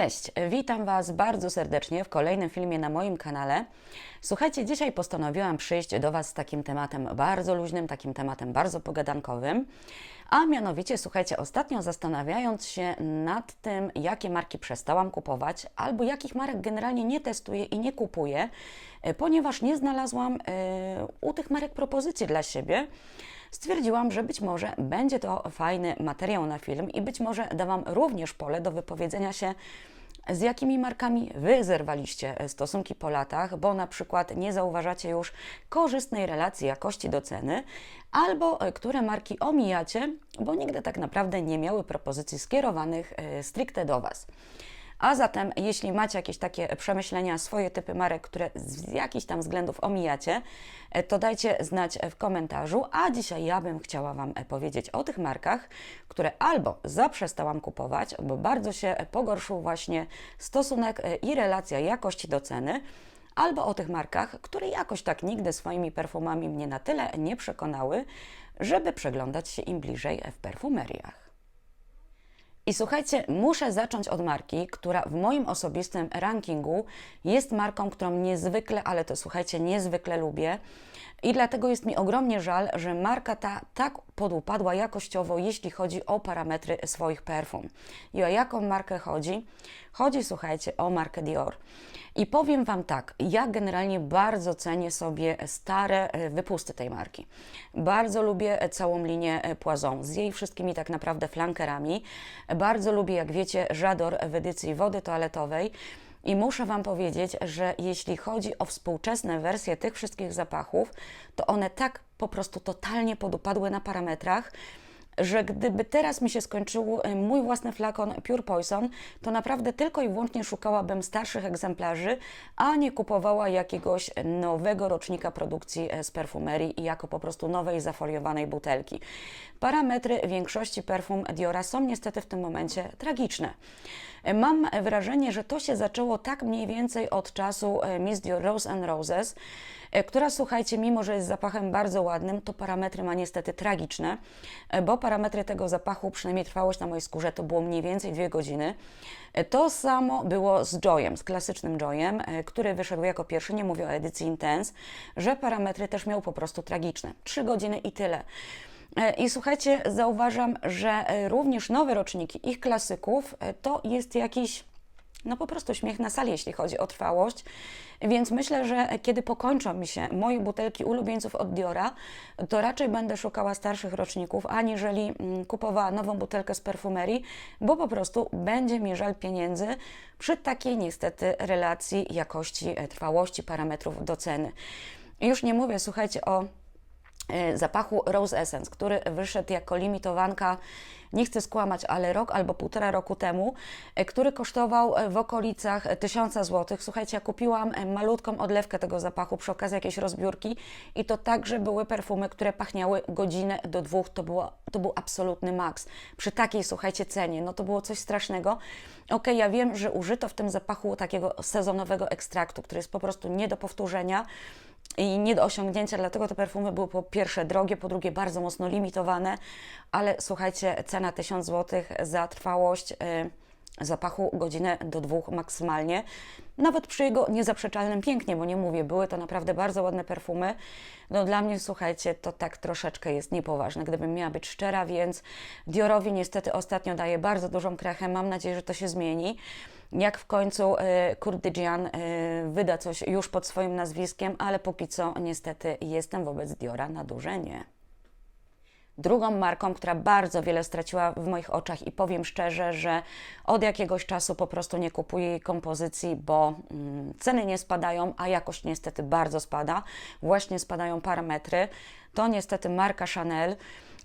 Cześć, witam Was bardzo serdecznie w kolejnym filmie na moim kanale. Słuchajcie, dzisiaj postanowiłam przyjść do Was z takim tematem bardzo luźnym, takim tematem bardzo pogadankowym. A mianowicie, słuchajcie, ostatnio zastanawiając się nad tym, jakie marki przestałam kupować, albo jakich marek generalnie nie testuję i nie kupuję, ponieważ nie znalazłam e, u tych marek propozycji dla siebie stwierdziłam, że być może będzie to fajny materiał na film i być może da Wam również pole do wypowiedzenia się, z jakimi markami Wy zerwaliście stosunki po latach, bo na przykład nie zauważacie już korzystnej relacji jakości do ceny, albo e, które marki omijacie, bo nigdy tak naprawdę nie miały propozycji skierowanych e, stricte do Was. A zatem, jeśli macie jakieś takie przemyślenia, swoje typy marek, które z jakichś tam względów omijacie, e, to dajcie znać w komentarzu. A dzisiaj ja bym chciała Wam e, powiedzieć o tych markach, które albo zaprzestałam kupować, bo bardzo się pogorszył właśnie stosunek e, i relacja jakości do ceny, albo o tych markach, które jakoś tak nigdy swoimi perfumami mnie na tyle nie przekonały, żeby przeglądać się im bliżej w perfumeriach. I słuchajcie, muszę zacząć od marki, która w moim osobistym rankingu jest marką, którą niezwykle, ale to słuchajcie, niezwykle lubię. I dlatego jest mi ogromnie żal, że marka ta tak podupadła jakościowo, jeśli chodzi o parametry swoich perfum. I o jaką markę chodzi? Chodzi, słuchajcie, o markę Dior. I powiem Wam tak, ja generalnie bardzo cenię sobie stare e, wypusty tej marki. Bardzo lubię całą linię e, Poison z jej wszystkimi tak naprawdę flankerami. Bardzo lubię, jak wiecie, Żador w edycji wody toaletowej. I muszę Wam powiedzieć, że jeśli chodzi o współczesne wersje tych wszystkich zapachów, to one tak po prostu totalnie podupadły na parametrach, że gdyby teraz mi się skończył e, mój własny flakon Pure Poison, to naprawdę tylko i wyłącznie szukałabym starszych egzemplarzy, a nie kupowała jakiegoś nowego rocznika produkcji e, z perfumerii i jako po prostu nowej zafoliowanej butelki. Parametry większości perfum Diora są niestety w tym momencie tragiczne. E, mam wrażenie, że to się zaczęło tak mniej więcej od czasu Miss Dior Rose and Roses, która słuchajcie, mimo że jest zapachem bardzo ładnym, to parametry ma niestety tragiczne, bo parametry tego zapachu, przynajmniej trwałość na mojej skórze, to było mniej więcej dwie godziny. To samo było z Joyem, z klasycznym Joyem, który wyszedł jako pierwszy, nie mówię o edycji Intense, że parametry też miał po prostu tragiczne. Trzy godziny i tyle. I słuchajcie, zauważam, że również nowe roczniki ich klasyków to jest jakiś no po prostu śmiech na sali, jeśli chodzi o trwałość. Więc myślę, że kiedy pokończą mi się moje butelki ulubieńców od Diora, to raczej będę szukała starszych roczników, aniżeli mm, kupowała nową butelkę z perfumerii, bo po prostu będzie mi żal pieniędzy przy takiej niestety relacji jakości, e, trwałości, parametrów do ceny. Już nie mówię, słuchajcie, o zapachu Rose Essence, który wyszedł jako limitowanka nie chcę skłamać, ale rok albo półtora roku temu, e, który kosztował e, w okolicach 1000 zł. Słuchajcie, ja kupiłam e, malutką odlewkę tego zapachu przy okazji jakiejś rozbiórki i to także były perfumy, które pachniały godzinę do dwóch. To, było, to był absolutny maks. Przy takiej, słuchajcie, cenie, no to było coś strasznego. Ok, ja wiem, że użyto w tym zapachu takiego sezonowego ekstraktu, który jest po prostu nie do powtórzenia i nie do osiągnięcia, dlatego te perfumy były po pierwsze drogie, po drugie bardzo mocno limitowane, ale słuchajcie, cena 1000 zł za trwałość. Yy, zapachu godzinę do dwóch maksymalnie. Nawet przy jego niezaprzeczalnym pięknie, bo nie mówię, były to naprawdę bardzo ładne perfumy. No dla mnie, słuchajcie, to tak troszeczkę jest niepoważne, gdybym miała być szczera, więc Diorowi niestety ostatnio daje bardzo dużą krechę. Mam nadzieję, że to się zmieni. Jak w końcu y, Kurdyjian y, wyda coś już pod swoim nazwiskiem, ale póki co niestety jestem wobec Diora na duże nie. Drugą marką, która bardzo wiele straciła w moich oczach i powiem szczerze, że od jakiegoś czasu po prostu nie kupuję jej kompozycji, bo mm, ceny nie spadają, a jakość niestety bardzo spada. Właśnie spadają parametry. To niestety marka Chanel.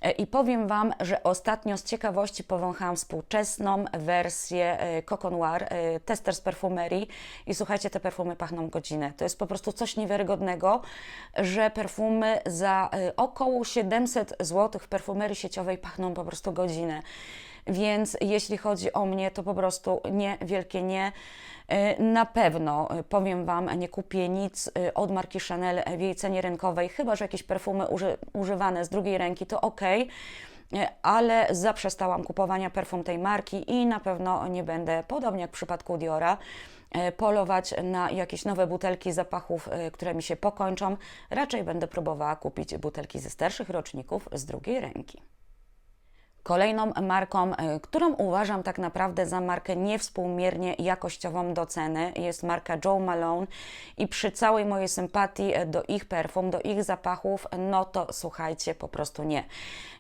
E, I powiem Wam, że ostatnio z ciekawości powąchałam współczesną wersję e, Coco Noir, e, tester z perfumerii i słuchajcie, te perfumy pachną godzinę. To jest po prostu coś niewiarygodnego, że perfumy za około 700 zł w perfumerii sieciowej pachną po prostu godzinę. Więc jeśli chodzi o mnie, to po prostu nie, wielkie nie. E, na pewno, e, powiem Wam, nie kupię nic e, od marki Chanel w jej cenie rynkowej, chyba że jakieś perfumy uży, używane z drugiej ręki, to ok ale zaprzestałam kupowania perfum tej marki i na pewno nie będę, podobnie jak w przypadku Diora, polować na jakieś nowe butelki zapachów, które mi się pokończą. Raczej będę próbowała kupić butelki ze starszych roczników z drugiej ręki. Kolejną marką, y, którą uważam tak naprawdę za markę niewspółmiernie jakościową do ceny, jest marka Joe Malone i przy całej mojej sympatii y, do ich perfum, do ich zapachów, no to słuchajcie, po prostu nie.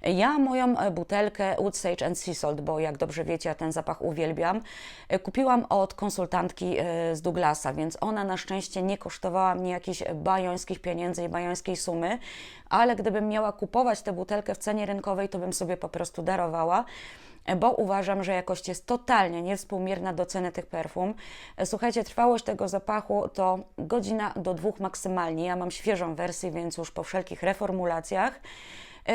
Ja moją y, butelkę Wood Sage and Sea Salt, bo jak dobrze wiecie, ja ten zapach uwielbiam, kupiłam od konsultantki z Douglasa, więc ona na szczęście nie kosztowała mnie jakichś bajońskich pieniędzy i bajońskiej sumy, ale gdybym miała kupować tę butelkę w cenie rynkowej, to bym sobie po prostu darowała bo uważam, że jakość jest totalnie niewspółmierna do ceny tych perfum. Słuchajcie, trwałość tego zapachu to godzina do dwóch maksymalnie. Ja mam świeżą wersję, więc już po wszelkich reformulacjach.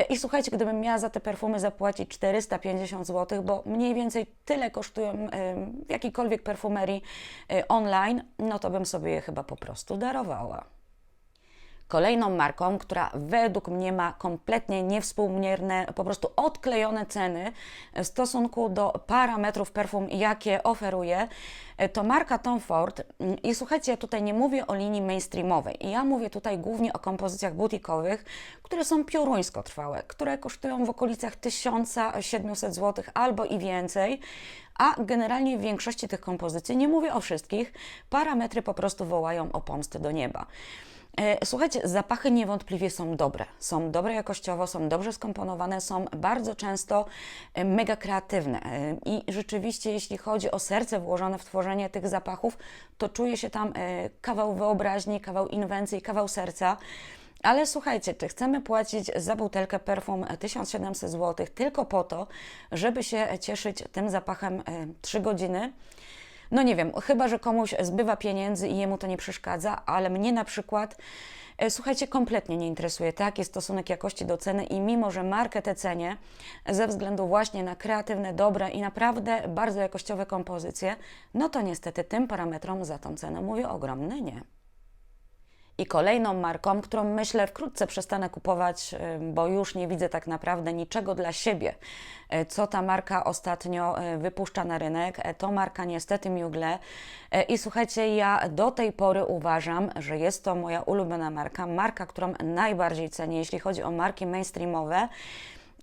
I słuchajcie, gdybym miała za te perfumy zapłacić 450 zł, bo mniej więcej tyle kosztują w jakiejkolwiek perfumerii y, online, no to bym sobie je chyba po prostu darowała. Kolejną marką, która według mnie ma kompletnie niewspółmierne, po prostu odklejone ceny w stosunku do parametrów perfum, jakie oferuje, to marka Tom Ford. I słuchajcie, ja tutaj nie mówię o linii mainstreamowej. Ja mówię tutaj głównie o kompozycjach butikowych, które są pioruńsko trwałe, które kosztują w okolicach 1700 zł albo i więcej a generalnie w większości tych kompozycji, nie mówię o wszystkich, parametry po prostu wołają o pomstę do nieba. E, słuchajcie, zapachy niewątpliwie są dobre. Są dobre jakościowo, są dobrze skomponowane, są bardzo często e, mega kreatywne. E, I rzeczywiście, jeśli chodzi o serce włożone w tworzenie tych zapachów, to czuje się tam kawał wyobraźni, kawał inwencji, kawał serca. Ale słuchajcie, czy chcemy płacić za butelkę perfum 1700 zł tylko po to, żeby się cieszyć tym zapachem 3 godziny? No nie wiem, chyba że komuś zbywa pieniędzy i jemu to nie przeszkadza, ale mnie na przykład. E, słuchajcie, kompletnie nie interesuje taki stosunek jakości do ceny i mimo, że markę tę cenię ze względu właśnie na kreatywne, dobre i naprawdę bardzo jakościowe kompozycje, no to niestety tym parametrom za tą cenę mówię ogromny nie. I kolejną marką, którą myślę wkrótce przestanę kupować, bo już nie widzę tak naprawdę niczego dla siebie, e, co ta marka ostatnio e, wypuszcza na rynek, to marka niestety Mugler. I słuchajcie, ja do tej pory uważam, że jest to moja ulubiona marka, marka, którą najbardziej cenię, jeśli chodzi o marki mainstreamowe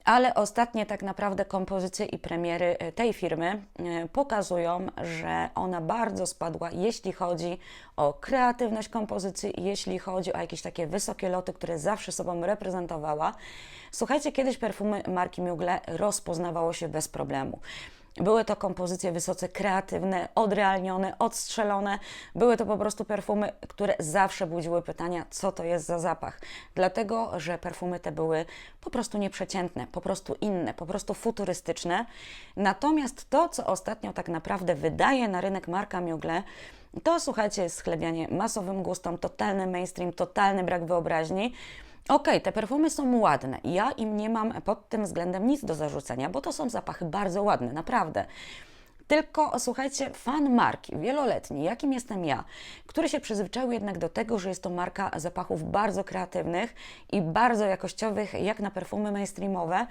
ale ostatnie tak naprawdę kompozycje i premiery e, tej firmy e, pokazują, że ona bardzo spadła, jeśli chodzi o kreatywność kompozycji, jeśli chodzi o jakieś takie wysokie loty, które zawsze sobą reprezentowała. Słuchajcie, kiedyś perfumy marki Mugler rozpoznawało się bez problemu. Były to kompozycje wysoce kreatywne, odrealnione, odstrzelone. Były to po prostu perfumy, które zawsze budziły pytania, co to jest za zapach. Dlatego, że perfumy te były po prostu nieprzeciętne, po prostu inne, po prostu futurystyczne. Natomiast to, co ostatnio tak naprawdę wydaje na rynek marka Mugler, to słuchajcie, jest schlebianie masowym gustom, totalny mainstream, totalny brak wyobraźni. Okay, te perfumy są ładne. Ja im nie mam pod tym względem nic do zarzucenia, bo to są zapachy bardzo ładne, naprawdę. Tylko słuchajcie, fan marki wieloletni, jakim jestem ja, który się przyzwyczaił jednak do tego, że jest to marka zapachów bardzo kreatywnych i bardzo jakościowych, jak na perfumy mainstreamowe,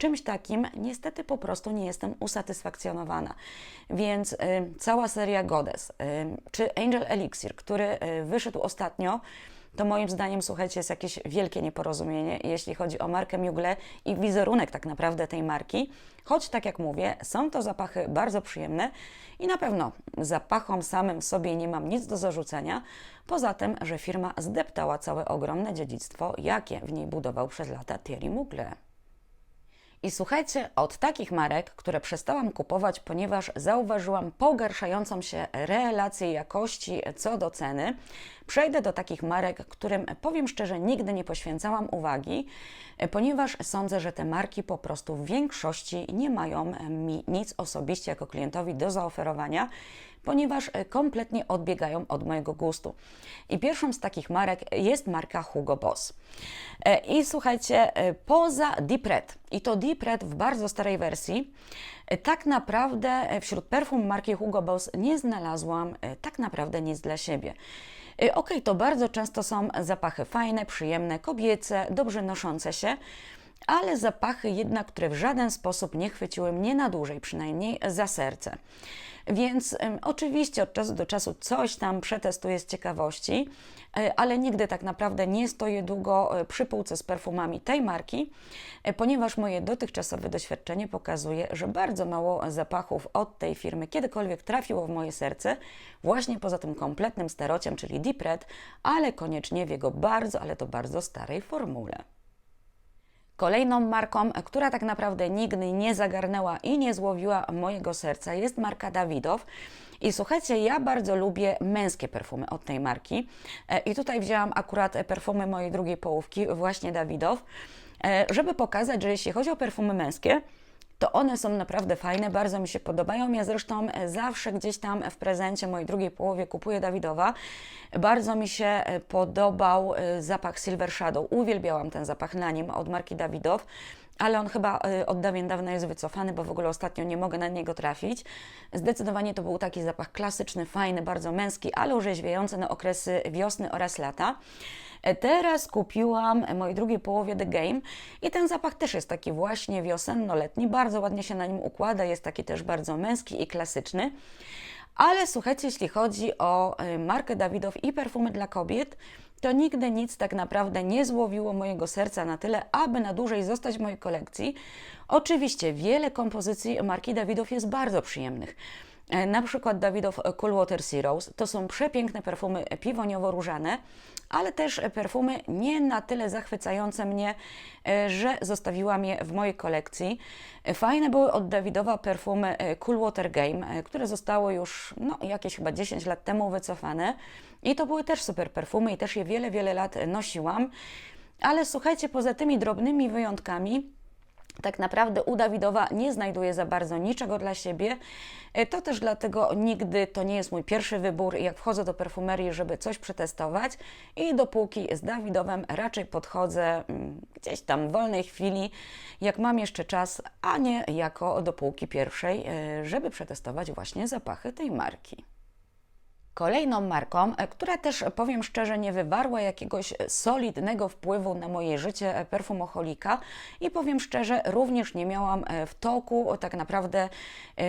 czymś takim niestety po prostu nie jestem usatysfakcjonowana. Więc y, cała seria Goddess, y, czy Angel Elixir, który y, wyszedł ostatnio, to moim zdaniem, słuchajcie, jest jakieś wielkie nieporozumienie, jeśli chodzi o markę Mugler i wizerunek tak naprawdę tej marki. Choć, tak jak mówię, są to zapachy bardzo przyjemne i na pewno zapachom samym sobie nie mam nic do zarzucenia, poza tym, że firma zdeptała całe ogromne dziedzictwo, jakie w niej budował przez lata Thierry Mugler. I słuchajcie, od takich marek, które przestałam kupować, ponieważ zauważyłam pogarszającą się relację jakości co do ceny, przejdę do takich marek, którym powiem szczerze, nigdy nie poświęcałam uwagi, ponieważ sądzę, że te marki po prostu w większości nie mają mi nic osobiście jako klientowi do zaoferowania ponieważ kompletnie odbiegają od mojego gustu. I pierwszą z takich marek jest marka Hugo Boss. E, I słuchajcie, e, poza Deep Red, i to Deep Red w bardzo starej wersji, e, tak naprawdę wśród perfum marki Hugo Boss nie znalazłam tak naprawdę nic dla siebie. Ok, to bardzo często są zapachy fajne, przyjemne, kobiece, dobrze noszące się, ale zapachy jednak, które w żaden sposób nie chwyciły mnie na dłużej, przynajmniej za serce. Więc oczywiście od czasu do czasu coś tam przetestuję z ciekawości, y, ale nigdy tak naprawdę nie stoję długo y, przy półce z perfumami tej marki, y, ponieważ moje dotychczasowe doświadczenie pokazuje, że bardzo mało zapachów od tej firmy kiedykolwiek trafiło w moje serce, właśnie poza tym kompletnym starociem, czyli Deep Red, ale koniecznie w jego bardzo, ale to bardzo starej formule. Kolejną marką, która tak naprawdę nigdy nie zagarnęła i nie złowiła mojego serca, jest marka Dawidow. I słuchajcie, ja bardzo lubię męskie perfumy od tej marki. E, I tutaj wzięłam akurat perfumy mojej drugiej połówki, właśnie Dawidow, e, żeby pokazać, że jeśli chodzi o perfumy męskie, to one są naprawdę fajne, bardzo mi się podobają. Ja zresztą e, zawsze gdzieś tam w prezencie mojej drugiej połowie kupuję Dawidowa. Bardzo mi się e, podobał e, zapach Silver Shadow. Uwielbiałam ten zapach na nim od marki Dawidow ale on chyba od dawien dawna jest wycofany, bo w ogóle ostatnio nie mogę na niego trafić. Zdecydowanie to był taki zapach klasyczny, fajny, bardzo męski, ale orzeźwiający na okresy wiosny oraz lata. Teraz kupiłam mojej drugiej połowie The Game i ten zapach też jest taki właśnie wiosenno-letni, bardzo ładnie się na nim układa, jest taki też bardzo męski i klasyczny. Ale słuchajcie, jeśli chodzi o markę Dawidow i perfumy dla kobiet, to nigdy nic tak naprawdę nie złowiło mojego serca na tyle, aby na dłużej zostać w mojej kolekcji. Oczywiście wiele kompozycji marki Dawidow jest bardzo przyjemnych. Na przykład Dawidow Cool Water Zeros to są przepiękne perfumy piwoniowo-różane, ale też perfumy nie na tyle zachwycające mnie, że zostawiłam je w mojej kolekcji. Fajne były od Dawidowa perfumy Cool Water Game, które zostało już no, jakieś chyba 10 lat temu wycofane. I to były też super perfumy i też je wiele, wiele lat nosiłam. Ale słuchajcie, poza tymi drobnymi wyjątkami, tak naprawdę u Dawidowa nie znajduję za bardzo niczego dla siebie. E, to też dlatego nigdy to nie jest mój pierwszy wybór, jak wchodzę do perfumerii, żeby coś przetestować i dopóki z Dawidowem raczej podchodzę mm, gdzieś tam w wolnej chwili, jak mam jeszcze czas, a nie jako do półki pierwszej, e, żeby przetestować właśnie zapachy tej marki. Kolejną marką, e, która też powiem szczerze nie wywarła jakiegoś solidnego wpływu na moje życie e, perfumocholika i powiem szczerze również nie miałam e, w toku tak naprawdę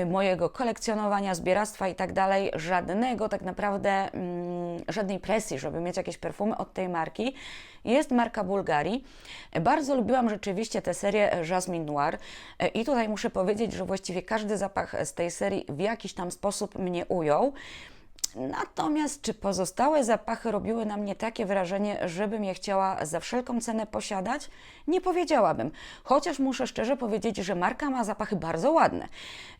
mojego kolekcjonowania, zbieractwa i tak dalej żadnego tak naprawdę mm, żadnej presji, żeby mieć jakieś perfumy od tej marki. Jest marka Bulgarii. Bardzo lubiłam rzeczywiście tę serię Jasmine Noir i tutaj muszę powiedzieć, że właściwie każdy zapach z tej serii w jakiś tam sposób mnie ujął. Natomiast czy pozostałe zapachy robiły na mnie takie wrażenie, żebym je chciała za wszelką cenę posiadać? Nie powiedziałabym. Chociaż muszę szczerze powiedzieć, że marka ma zapachy bardzo ładne.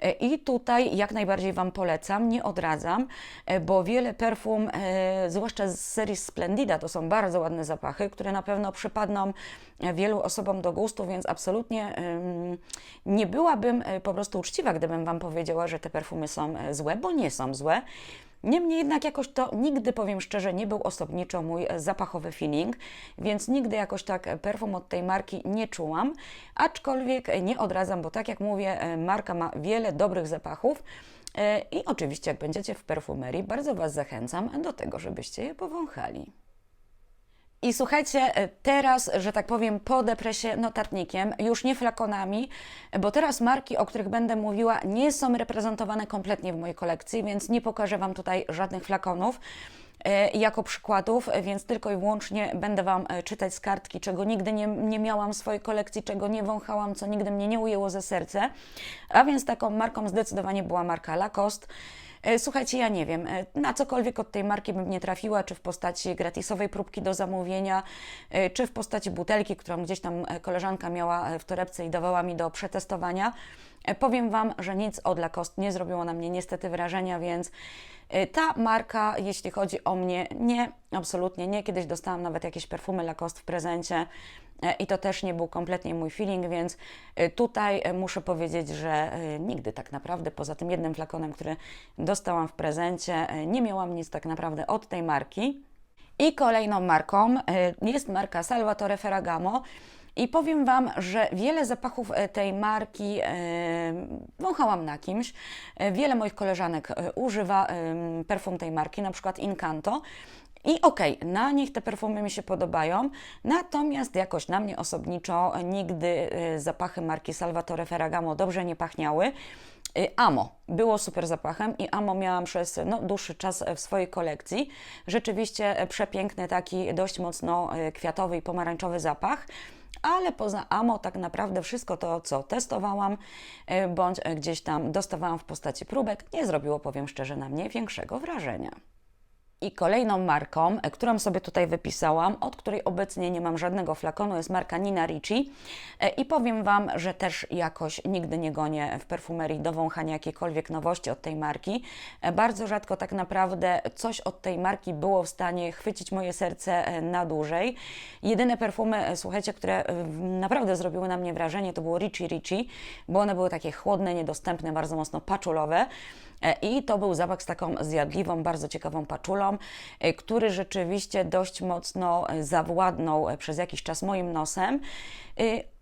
E, I tutaj jak najbardziej Wam polecam, nie odradzam, e, bo wiele perfum, e, zwłaszcza z serii Splendida, to są bardzo ładne zapachy, które na pewno przypadną wielu osobom do gustu, więc absolutnie nie byłabym po prostu uczciwa, gdybym Wam powiedziała, że te perfumy są złe, bo nie są złe. Niemniej jednak jakoś to nigdy, powiem szczerze, nie był osobniczo mój zapachowy feeling, więc nigdy jakoś tak perfum od tej marki nie czułam, aczkolwiek nie odradzam, bo tak jak mówię, marka ma wiele dobrych zapachów. E, I oczywiście, jak będziecie w perfumerii, bardzo Was zachęcam do tego, żebyście je powąchali. I słuchajcie, e, teraz, że tak powiem, po depresie notatnikiem, już nie flakonami, bo teraz marki, o których będę mówiła, nie są reprezentowane kompletnie w mojej kolekcji, więc nie pokażę Wam tutaj żadnych flakonów e, jako przykładów, więc tylko i wyłącznie będę Wam e, czytać z kartki, czego nigdy nie, nie miałam w swojej kolekcji, czego nie wąchałam, co nigdy mnie nie ujęło ze serce. A więc taką marką zdecydowanie była marka Lacoste. E, słuchajcie, ja nie wiem, e, na cokolwiek od tej marki bym nie trafiła, czy w postaci gratisowej próbki do zamówienia, e, czy w postaci butelki, którą gdzieś tam koleżanka miała w torebce i dawała mi do przetestowania. Powiem Wam, że nic od Lacoste nie zrobiło na mnie niestety wrażenia, więc ta marka, jeśli chodzi o mnie, nie, absolutnie nie. Kiedyś dostałam nawet jakieś perfumy Lacoste w prezencie i to też nie był kompletnie mój feeling, więc e, tutaj e, muszę powiedzieć, że nigdy tak naprawdę poza tym jednym flakonem, który dostałam w prezencie, nie miałam nic tak naprawdę od tej marki. I kolejną marką jest marka Salvatore Ferragamo. I powiem Wam, że wiele zapachów tej marki wąchałam na kimś. Wiele moich koleżanek używa perfum tej marki, na przykład Incanto. I okej, na nich te perfumy mi się podobają, natomiast jakoś na mnie osobniczo nigdy y, zapachy marki Salvatore Ferragamo dobrze nie pachniały. Y, Amo było super zapachem i Amo miałam przez no, dłuższy czas w swojej kolekcji. Rzeczywiście przepiękny, taki dość mocno y, kwiatowy i pomarańczowy zapach. Ale poza Amo tak naprawdę wszystko to, co testowałam, y, bądź gdzieś tam dostawałam w postaci próbek, nie zrobiło, powiem szczerze, na mnie większego wrażenia. I kolejną marką, e, którą sobie tutaj wypisałam, od której obecnie nie mam żadnego flakonu, jest marka Nina Ricci. E, I powiem Wam, że też jakoś nigdy nie gonię w perfumerii do wąchania jakiejkolwiek nowości od tej marki. E, Bardzo rzadko tak naprawdę coś od tej marki było w stanie chwycić moje serce na dłużej. Jedyne perfumy, słuchajcie, które naprawdę zrobiły na mnie wrażenie, to było Ricci Ricci, bo one były takie chłodne, niedostępne, bardzo mocno paczulowe. I to był zapach z taką zjadliwą, bardzo ciekawą paczulą, e, który rzeczywiście dość mocno e, zawładnął e, przez jakiś czas moim nosem.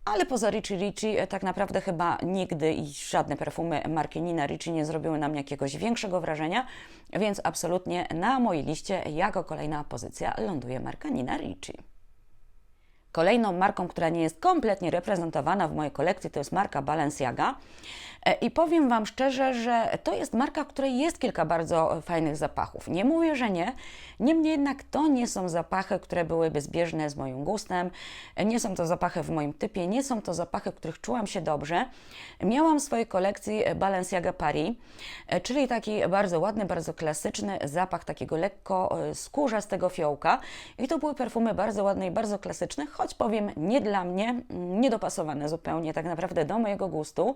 Ale poza Ricci Ricci tak naprawdę chyba nigdy i żadne perfumy marki Nina Ricci nie zrobiły na mnie jakiegoś większego wrażenia, więc absolutnie na mojej liście jako kolejna pozycja ląduje marka Nina Ricci. Kolejną marką, która nie jest kompletnie reprezentowana w mojej kolekcji, to jest marka Balenciaga. E, I powiem Wam szczerze, że to jest marka, której jest kilka bardzo e, fajnych zapachów. Nie mówię, że nie, niemniej jednak to nie są zapachy, które byłyby zbieżne z moim gustem, E, nie są to zapachy w moim typie, nie są to zapachy, których czułam się dobrze. Miałam w swojej kolekcji Balenciaga Paris, czyli taki bardzo ładny, bardzo klasyczny zapach takiego lekko e, skórzastego fiołka. I to były perfumy bardzo ładne i bardzo klasyczne, choć powiem nie dla mnie, mm, niedopasowane zupełnie tak naprawdę do mojego gustu.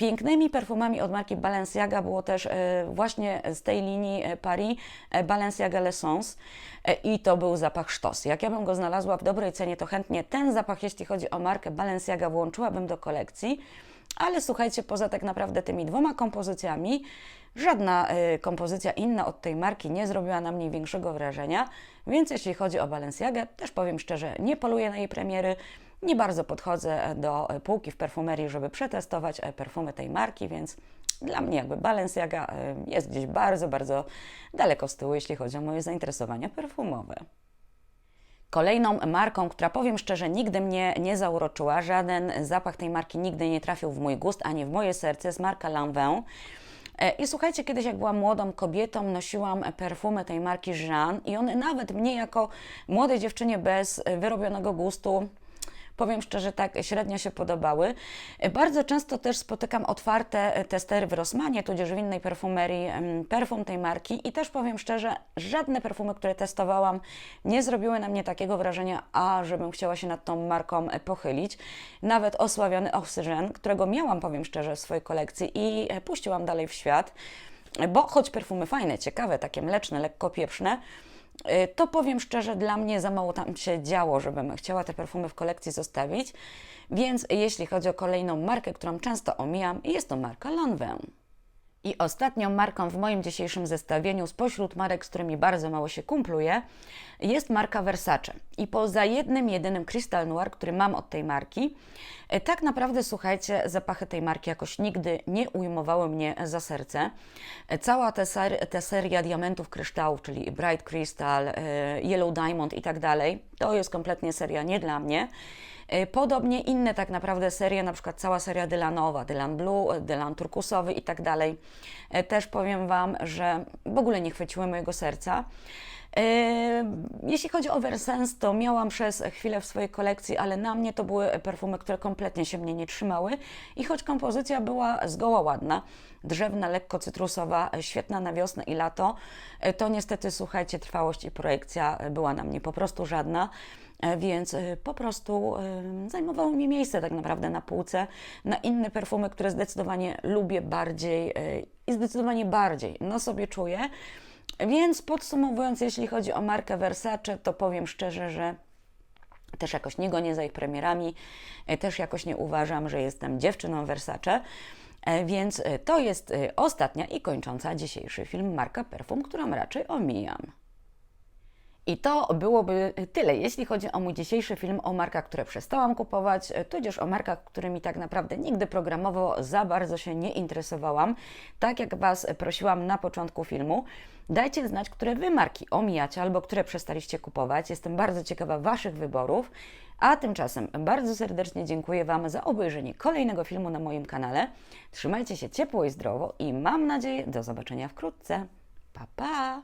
Pięknymi perfumami od marki Balenciaga było też e, właśnie z tej linii e, Paris e, Balenciaga L'Essence E, i to był zapach sztos. Jak ja bym go znalazła w dobrej cenie, to chętnie ten zapach, jeśli chodzi o markę Balenciaga, włączyłabym do kolekcji. Ale słuchajcie, poza tak naprawdę tymi dwoma kompozycjami, żadna kompozycja inna od tej marki nie zrobiła na mnie większego wrażenia, więc jeśli chodzi o Balenciagę, też powiem szczerze, nie poluję na jej premiery, nie bardzo podchodzę do e, półki w perfumerii, żeby przetestować e, perfumy tej marki, więc dla mnie jakby Balenciaga e, jest gdzieś bardzo, bardzo daleko z tyłu, jeśli chodzi o moje zainteresowania perfumowe. Kolejną marką, która powiem szczerze, nigdy mnie nie zauroczyła, żaden zapach tej marki nigdy nie trafił w mój gust ani w moje serce, jest marka Lanvin. I słuchajcie, kiedyś jak byłam młodą kobietą, nosiłam perfumy tej marki Jean i one nawet mnie jako młodej dziewczynie bez wyrobionego gustu powiem szczerze, tak średnio się podobały. Bardzo często też spotykam otwarte e, testery w Rossmanie, tudzież w innej perfumerii, perfum tej marki i też powiem szczerze, żadne perfumy, które testowałam, nie zrobiły na mnie takiego wrażenia, a żebym chciała się nad tą marką e, pochylić. Nawet osławiony Oxygen, którego miałam, powiem szczerze, w swojej kolekcji i e, puściłam dalej w świat, bo choć perfumy fajne, ciekawe, takie mleczne, lekko pieprzne, to powiem szczerze, dla mnie za mało tam się działo, żebym chciała te perfumy w kolekcji zostawić. Więc jeśli chodzi o kolejną markę, którą często omijam, jest to marka Lanvin. I ostatnią marką w moim dzisiejszym zestawieniu spośród marek, z którymi bardzo mało się kumpluję, jest marka Versace. I poza jednym, jedynym Crystal Noir, który mam od tej marki, e, tak naprawdę, słuchajcie, zapachy tej marki jakoś nigdy nie ujmowały mnie za serce. E, Cała ta, ser, ta seria diamentów kryształów, czyli Bright Crystal, e, Yellow Diamond i tak dalej, to jest kompletnie seria nie dla mnie. E, Podobnie inne tak naprawdę serie, na przykład cała seria Dylanowa, Dylan Blue, Dylan Turkusowy i tak dalej. E, Też powiem Wam, że w ogóle nie chwyciły mojego serca. E, Jeśli chodzi o Versens, to miałam przez chwilę w swojej kolekcji, ale na mnie to były perfumy, które kompletnie się mnie nie trzymały. I choć kompozycja była zgoła ładna, drzewna, lekko cytrusowa, e, świetna na wiosnę i lato, e, to niestety, słuchajcie, trwałość i projekcja e, była na mnie po prostu żadna. E, Więc e, po prostu e, zajmowało mi miejsce tak naprawdę na półce na inne perfumy, które zdecydowanie lubię bardziej i zdecydowanie bardziej no sobie czuję. Więc podsumowując, jeśli chodzi o markę Versace, to powiem szczerze, że też jakoś nie gonię za ich premierami, też jakoś nie uważam, że jestem dziewczyną Versace. Więc to jest ostatnia i kończąca dzisiejszy film marka Perfum, którą raczej omijam. I to byłoby tyle, jeśli chodzi o mój dzisiejszy film o markach, które przestałam kupować, tudzież o markach, którymi tak naprawdę nigdy programowo za bardzo się nie interesowałam. Tak jak Was prosiłam na początku filmu, dajcie znać, które Wy marki omijacie albo które przestaliście kupować. Jestem bardzo ciekawa Waszych wyborów. A tymczasem bardzo serdecznie dziękuję Wam za obejrzenie kolejnego filmu na moim kanale. Trzymajcie się ciepło i zdrowo i mam nadzieję do zobaczenia wkrótce. Pa, pa!